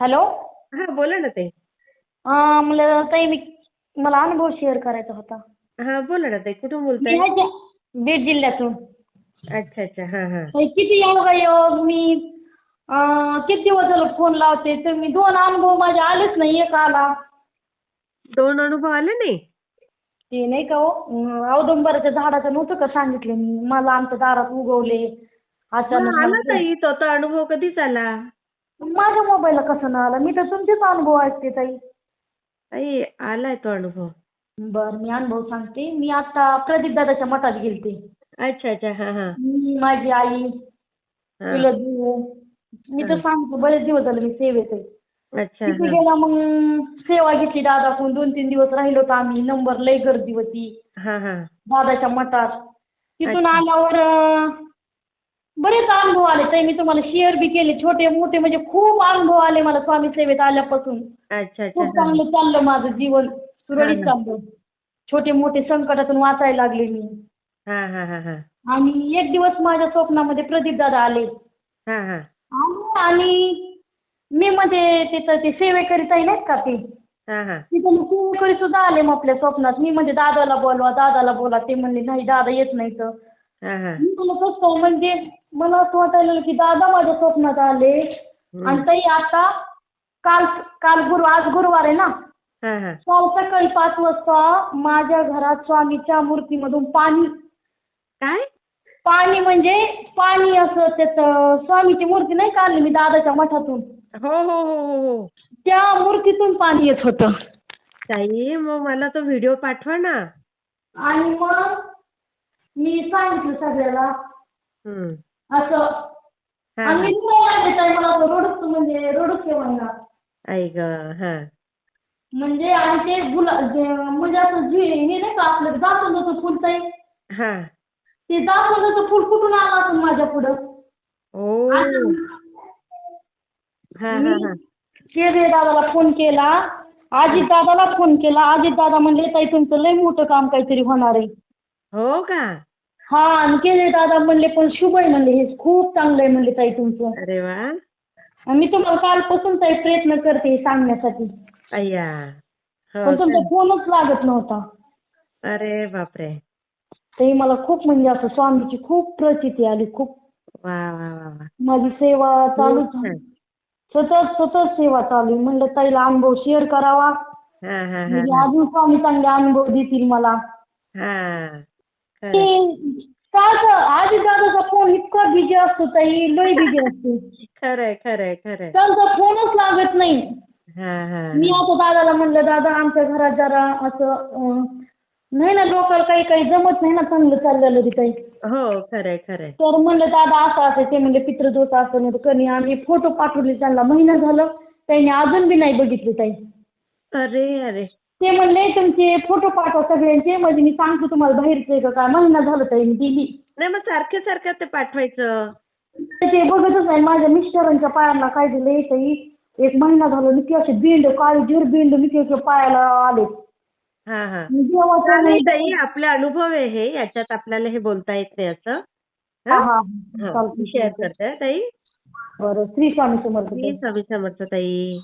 Hello? हा बोला ना ताई. अं, मला ताई मी मला अनुभव शेअर करायचा होता. हा बोला ना ताई कुठून मी बोलताय ह्याच्या बीड जिल्ह्यातून. अच्छा अच्छा हा हा. ताई, किती योग मी अं, किती दिवस झालं फोन लावते? तुम्ही दोन अनुभव माझे आलेच नाही एक आला. दोन अनुभव आले नाही? ते नाही का हो अं, औदुंबराच्या झाडाचं नव्हतं का सांगितलं मी? मला आमच्या दारात उगवले. हा, अचानक आला मला- ताई तो तो अनुभव कधीच आला? माझ्या मोबाईलला कसं नाही आला? मी तर तुमचेच अनुभव ऐकते ताई. ताई आलाय तो अनुभव. बर मी अनुभव सांगते. मी आता प्रदीप दादाच्या मठात गेलते. अच्छा अच्छा. हा हा. मी माझी आई हा. तुला जीव मी तर सांगतो बरेच दिवस झाले मी सेवेत आहे. अच्छा तिथे हा. गेला मग सेवा घेतली दादाकडून. दोन तीन दिवस राहिलो होतो आम्ही. नंबर लय गर्दी होती. हा हा. दादाच्या मठात. तिथून. आल्यावर अं, बरेच अनुभव आले ते मी तुम्हाला शेअर बी केले. छोटे मोठे म्हणजे खूप अनुभव आले मला स्वामी सेवेत आल्यापासून. अच्छा खूप. चांगलं चाललं माझं जीवन. सुरळीत ना. चाललं. छोटे मोठे संकटातून वाचायला लागले मी. हा हा हा हा. आणि एक दिवस माझ्या स्वप्नामध्ये प्रदीप दादा आले. हा हा. आणि- आणि मी मध्ये तिथं ते सेवेकरी ताई नाहीत का ते? हा हा. तिथं मग सेवेकरी सुद्धा आले मग आपल्या स्वप्नात. मी म्हणजे दादाला बोलवा दादाला बोला. ते म्हणले नाही दादा येत नाही तर हा हा. मी म्हणलं कसं म्हणजे मला असं वाटायला लागलं की दादा माझ्या स्वप्नात आले. आणि ताई आता काल काल गुरु आज गुरुवार आहे ना? हा हा. काल सकाळी पाच वाजता माझ्या घरात स्वामीच्या मूर्तीमधून पाणी. काय? पाणी म्हणजे पाणी असं त्याचं स्वामीची मूर्ती नाही काढली मी दादाच्या मठातून? हो हो हो हो हो. त्या मूर्तीतून पाणी येत होतं. ताई मग मला तो व्हिडिओ पाठवा ना. आणि मग मी सांगितलं सगळ्याला. हम्म. असं. हा. आणि मी आहे, मला असं रडूच म्हणजे रडूच येवायला आई ग हा. म्हणजे आणि ते गुला जे म्हणजे असं जे हे नाही का आपलं जास्वंदाचं फुल ताई. हा. ते जास्वंदाचं फुल कुठून आलं असेल माझ्या पुढं? ओ. हा हा हा. दादाला फोन केला. अजित दादाला फोन केला. अजित दादा म्हणले ताई तुमचं लय मोठं काम काहीतरी होणार आहे. हो का? हा आणि केरे दादा म्हणले पण शुभ आहे म्हणले हे खूप चांगलं आहे म्हणले ताई तुमचं. अरे वा. आणि मी तुम्हाला कालपासून ताई प्रयत्न करते सांगण्यासाठी. अय्या. हो पण तुमचा का? फोनच लागत नव्हता. अरे बापरे. ताई मला खूप म्हणजे असं स्वामीची खूप प्रचिती आली खूप. वा वा वा वा. माझी सेवा चालूच आहे छान. सतत सतत सेवा चालू आहे. म्हणलं ताईला अनुभव शेअर करावा. हा हा हा म्हणजे अजून स्वामी चांगले अनुभव देतील मला. हा. ते आजी दादाचा फोन इतका बिझी असतो ताई लय बिझी असतो खरंय खरंय खरंय त्यांचा फोनच लागत नाही हा हा मी आता दादाला म्हणलं दादा आमच्या घरात जरा असं नाही ना लोकांना काही काही जमत नाही ना चांगलं चाललेलं बी ताई हो खरंय खरंय तर म्हणलं दादा असं असं ते म्हणले पितृदोष असं तर कणी आम्ही फोटो पाठवले त्यांना महिना झालं त्यांनी अजून बी नाही बघितले ताई अरे अरे ते म्हणले तुमचे फोटो पाठवा सगळ्यांचे. म्हणजे मी सांगतो तुम्हाला बाहेरचे का काय महिना झालं ताई मी दिली. नाही मग सारखं सारखं ते पाठवायचं. ते बघतच नाही. माझ्या मिस्टरांच्या पायाला काय दिलं ताई एक महिना झाला निकी असे बिंड काळी जीर बिंड निकी असे पायाला आले. हा हा. देवाचं नाही ताई आपले अनुभव आहे हे. याच्यात आपल्याला हे बोलता येत नाही असं. हा? हा? हा. हा, चालतंय. मी शेअर करते ताई. बरं. श्री स्वामी समर्थ मी स्वामी समर्थ ताई.